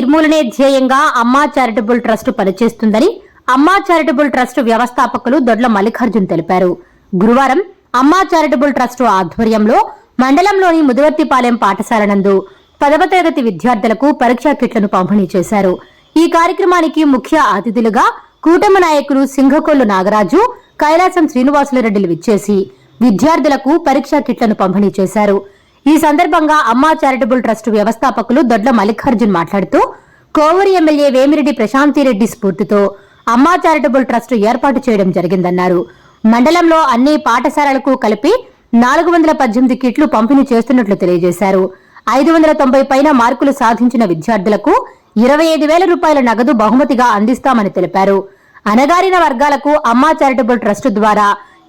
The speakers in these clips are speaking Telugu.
నిర్మూలనే ధ్యేయంగా అమ్మా చారిటబుల్ ట్రస్ట్ పనిచేస్తుందని అమ్మా చారిటబుల్ ట్రస్ట్ వ్యవస్థాపకులు దొడ్ల మల్లికార్జున్ తెలిపారు. గురువారం అమ్మా చారిటబుల్ ట్రస్ట్ ఆధ్వర్యంలో మండలంలోని ముదివర్తిపాలెం పాఠశాల నందు పదవ తరగతి విద్యార్థులకు పరీక్షా కిట్లను పంపిణీ చేశారు. ఈ కార్యక్రమానికి ముఖ్య అతిథులుగా కూటమి నాయకులు సింగకొల్లు నాగరాజు కైలాసం శ్రీనివాసులరెడ్డిలు విచ్చేసి విద్యార్థులకు పరీక్షా కిట్లను పంపిణీ చేశారు. ఈ సందర్భంగా అమ్మా చారిటబుల్ ట్రస్ట్ వ్యవస్థాపకులు దొడ్ల మల్లికార్జున్ మాట్లాడుతూ కోవూరు ఎమ్మెల్యే వేమిరెడ్డి ప్రశాంతిరెడ్డి స్ఫూర్తితో అమ్మా చారిటబుల్ ట్రస్ట్ ఏర్పాటు చేయడం జరిగిందన్నారు. మండలంలో అన్ని పాఠశాలలకు కలిపి నాలుగు వందల పద్దెనిమిది కిట్లు పంపిణీ చేస్తున్నట్లు తెలియజేశారు. ఐదు వందల తొంభై పైన మార్కులు సాధించిన విద్యార్థులకు ఇరవై ఐదు వేల రూపాయల నగదు బహుమతిగా అందిస్తామని తెలిపారు. అనగారిన వర్గాలకు అమ్మా చారిటబుల్ ట్రస్ట్ ద్వారా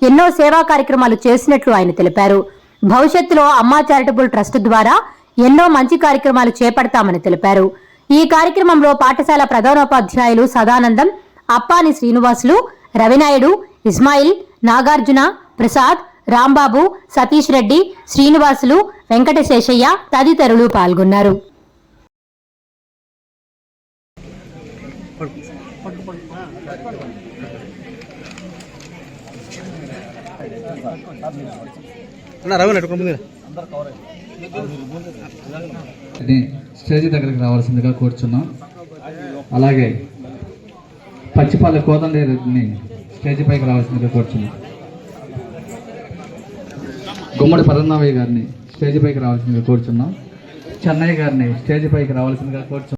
ఎన్నో సేవా కార్యక్రమాలు చేసినట్లు ఆయన తెలిపారు. భవిష్యత్తులో అమ్మా చారిటబుల్ ట్రస్ట్ ద్వారా ఎన్నో మంచి కార్యక్రమాలు చేపడతామని తెలిపారు. ఈ కార్యక్రమంలో పాఠశాల ప్రధానోపాధ్యాయులు సదానందం అప్పాని శ్రీనివాసులు రవినాయుడు ఇస్మాయిల్ నాగార్జున ప్రసాద్ రాంబాబు సతీష్ రెడ్డి శ్రీనివాసులు వెంకటశేషయ్య తదితరులు పాల్గొన్నారు. స్టేజ్ దగ్గరికి రావాల్సిందిగా కూర్చున్నాం. అలాగే పచ్చిపల్లి కోదండేని స్టేజ్ పైకి రావాల్సిందిగా కూర్చున్నాం. గుమ్మడి పరందామయ్య గారిని స్టేజ్ పైకి రావాల్సిందిగా కూర్చున్నాం. చెన్నయ్య గారిని స్టేజ్ పైకి రావాల్సిందిగా కూర్చున్నాం.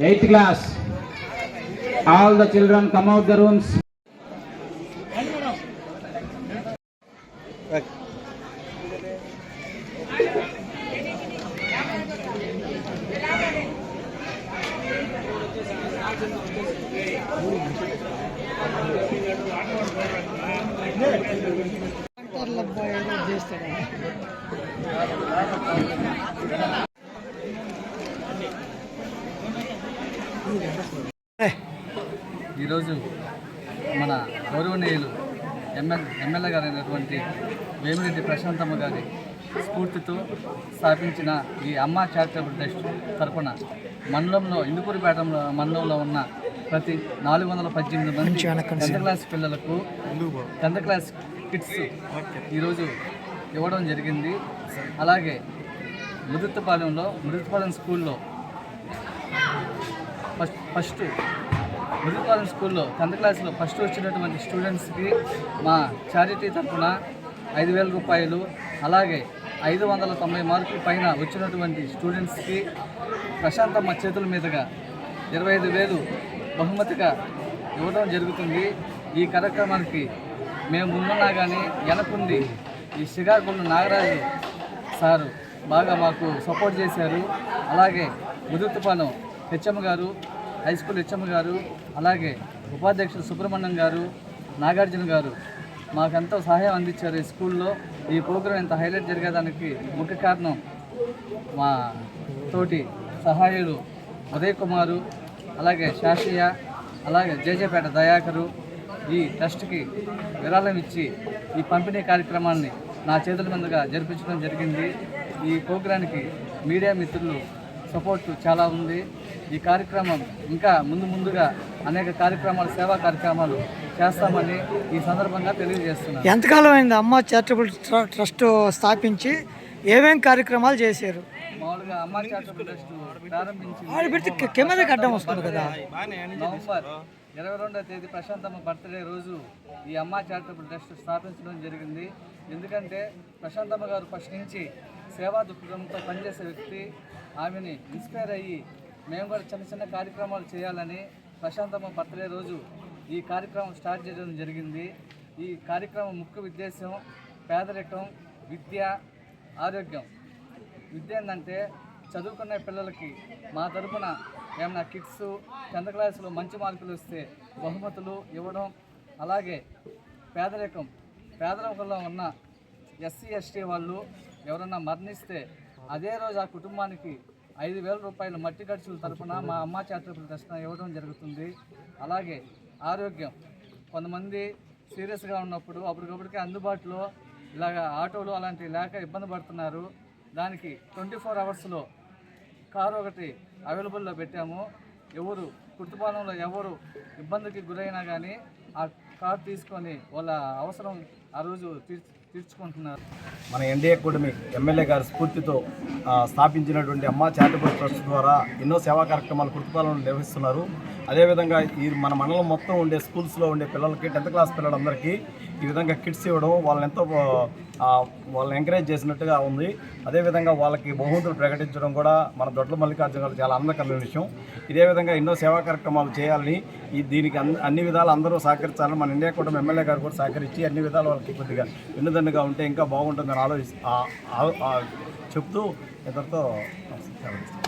Eighth class. All the children come out the rooms. ఈరోజు మన గౌరవనీయులు ఎమ్మెల్ ఎమ్మెల్యే గారు అయినటువంటి వేమిరెడ్డి ప్రశాంతమ్మ గారి స్ఫూర్తితో స్థాపించిన ఈ అమ్మ చారిటబుల్ ట్రస్ట్ తరపున మండలంలో ఇందుకూరుపేట మండలంలో ఉన్న ప్రతి నాలుగు వందల పద్దెనిమిది మంది టెన్త్ క్లాస్ పిల్లలకు టెన్త్ క్లాస్ కిట్స్ ఈరోజు ఇవ్వడం జరిగింది. అలాగే ముదుత్తపాలెంలో ముదుత్తపాలెం స్కూల్లో ఫస్ట్ ఫస్ట్ ముదిపాలెం స్కూల్లో టెన్త్ క్లాస్లో ఫస్ట్ వచ్చినటువంటి స్టూడెంట్స్కి మా చారిటీ తరఫున ఐదు వేల రూపాయలు అలాగే ఐదు వందల తొంభై మార్కుల పైన వచ్చినటువంటి స్టూడెంట్స్కి ప్రశాంతమ్మ చేతుల మీదుగా ఇరవై ఐదు వేలు బహుమతిగా ఇవ్వడం జరుగుతుంది. ఈ కార్యక్రమానికి మేము ముందున్నా కానీ వెనకుంది ఈ శ్రీకాకుళం నాగరాజు సారు బాగా మాకు సపోర్ట్ చేశారు. అలాగే ముదుతుపాలెం హెచ్ఎం గారు హై స్కూల్ హెచ్ఎం గారు అలాగే ఉపాధ్యక్షుడు సుబ్రహ్మణ్యం గారు నాగార్జున గారు మాకెంతో సహాయం అందించారు ఈ స్కూల్లో. ఈ ప్రోగ్రాం ఇంత హైలైట్ జరిగేదానికి ముఖ్య కారణం మా తోటి సహాయులు ఉదయ్ కుమారు అలాగే శాషయ్య అలాగే జేజేపేట దయాకరు ఈ ట్రస్ట్కి విరాళం ఇచ్చి ఈ పంపిణీ కార్యక్రమాన్ని నా చేతుల మీదుగా జరిపించడం జరిగింది. ఈ ప్రోగ్రానికి మీడియా మిత్రులు సపోర్ట్ చాలా ఉంది. ఈ కార్యక్రమం ఇంకా ముందు ముందుగా అనేక కార్యక్రమాలు సేవా కార్యక్రమాలు చేస్తామని ఈ సందర్భంగా తెలియజేస్తున్నాను. ఎంతకాలం అయింది అమ్మ చారిటబుల్ ట్ర- ట్రస్ట్ స్థాపించి ఏమేం కార్యక్రమాలు చేశారు? మామూలుగా అమ్మ చారిటబుల్ ట్రస్ట్ ప్రారంభించి కెమెరాకి అడ్డం వస్తుంది కదా. నవంబర్ ఇరవై రెండవ తేదీ ప్రశాంతమ్మ బర్త్డే రోజు ఈ అమ్మ చారిటబుల్ ట్రస్ట్ స్థాపించడం జరిగింది. ఎందుకంటే ప్రశాంతమ్మ గారు ఫస్ట్ నుంచి సేవా దృక్పథంతో పనిచేసే వ్యక్తి. ఆమెని ఇన్స్పైర్ అయ్యి మేము కూడా చిన్న చిన్న కార్యక్రమాలు చేయాలని ప్రశాంతమ్మ బర్త్డే రోజు ఈ కార్యక్రమం స్టార్ట్ చేయడం జరిగింది. ఈ కార్యక్రమం ముఖ్య ఉద్దేశం పేదరికం విద్య ఆరోగ్యం. విద్య ఏంటంటే చదువుకునే పిల్లలకి మా తరపున ఏమైనా కిట్స్ టెన్త్ క్లాసులో మంచి మార్కులు వస్తే బహుమతులు ఇవ్వడం అలాగే పేదరికం పేదరికంలో ఉన్న ఎస్సీ ఎస్టీ వాళ్ళు ఎవరన్నా మరణిస్తే అదే రోజు ఆ కుటుంబానికి ఐదు వేల రూపాయలు మట్టి ఖర్చుల తరపున మా అమ్మ చారిటబుల్ ట్రస్ట్ ఇవ్వడం జరుగుతుంది. అలాగే ఆరోగ్యం. కొంతమంది సీరియస్గా ఉన్నప్పుడు అప్పటికప్పటికే అందుబాటులో ఇలాగ ఆటోలు అలాంటివి లేక ఇబ్బంది పడుతున్నారు. దానికి ట్వంటీ ఫోర్ అవర్స్లో కారు ఒకటి అవైలబుల్లో పెట్టాము. ఎవరు కుటుంబంలో ఎవరు ఇబ్బందికి గురైనా కానీ ఆ కారు తీసుకొని వాళ్ళ అవసరం ఆ రోజు తీర్చి తీర్చుకుంటున్నారు. మన ఎన్డీఏ కూటమి ఎమ్మెల్యే గారి స్ఫూర్తితో స్థాపించినటువంటి అమ్మ చారిటబుల్ ట్రస్ట్ ద్వారా ఎన్నో సేవా కార్యక్రమాలు కుటుంబాలను నిర్వహిస్తున్నారు. అదేవిధంగా ఈ మన మండలం మొత్తం ఉండే స్కూల్స్లో ఉండే పిల్లలకి టెన్త్ క్లాస్ పిల్లలందరికీ ఈ విధంగా కిట్స్ ఇవ్వడం వాళ్ళని ఎంతో వాళ్ళని ఎంకరేజ్ చేసినట్టుగా ఉంది. అదేవిధంగా వాళ్ళకి బహుమతులు ప్రకటించడం కూడా మన దొడ్ల మల్లికార్జున గారు చాలా ఆనందకరమైన విషయం. ఇదే విధంగా ఎన్నో సేవా కార్యక్రమాలు చేయాలని ఈ దీనికి అన్ని అన్ని విధాలు అందరూ సహకరించాలని మన ఇండియా కూటమి ఎమ్మెల్యే గారు కూడా సహకరించి అన్ని విధాలు వాళ్ళకి కొద్దిగా వెన్నుదన్నుగా ఉంటే ఇంకా బాగుంటుందని ఆలోచి చెప్తూ ఇతరుతో సెలవు.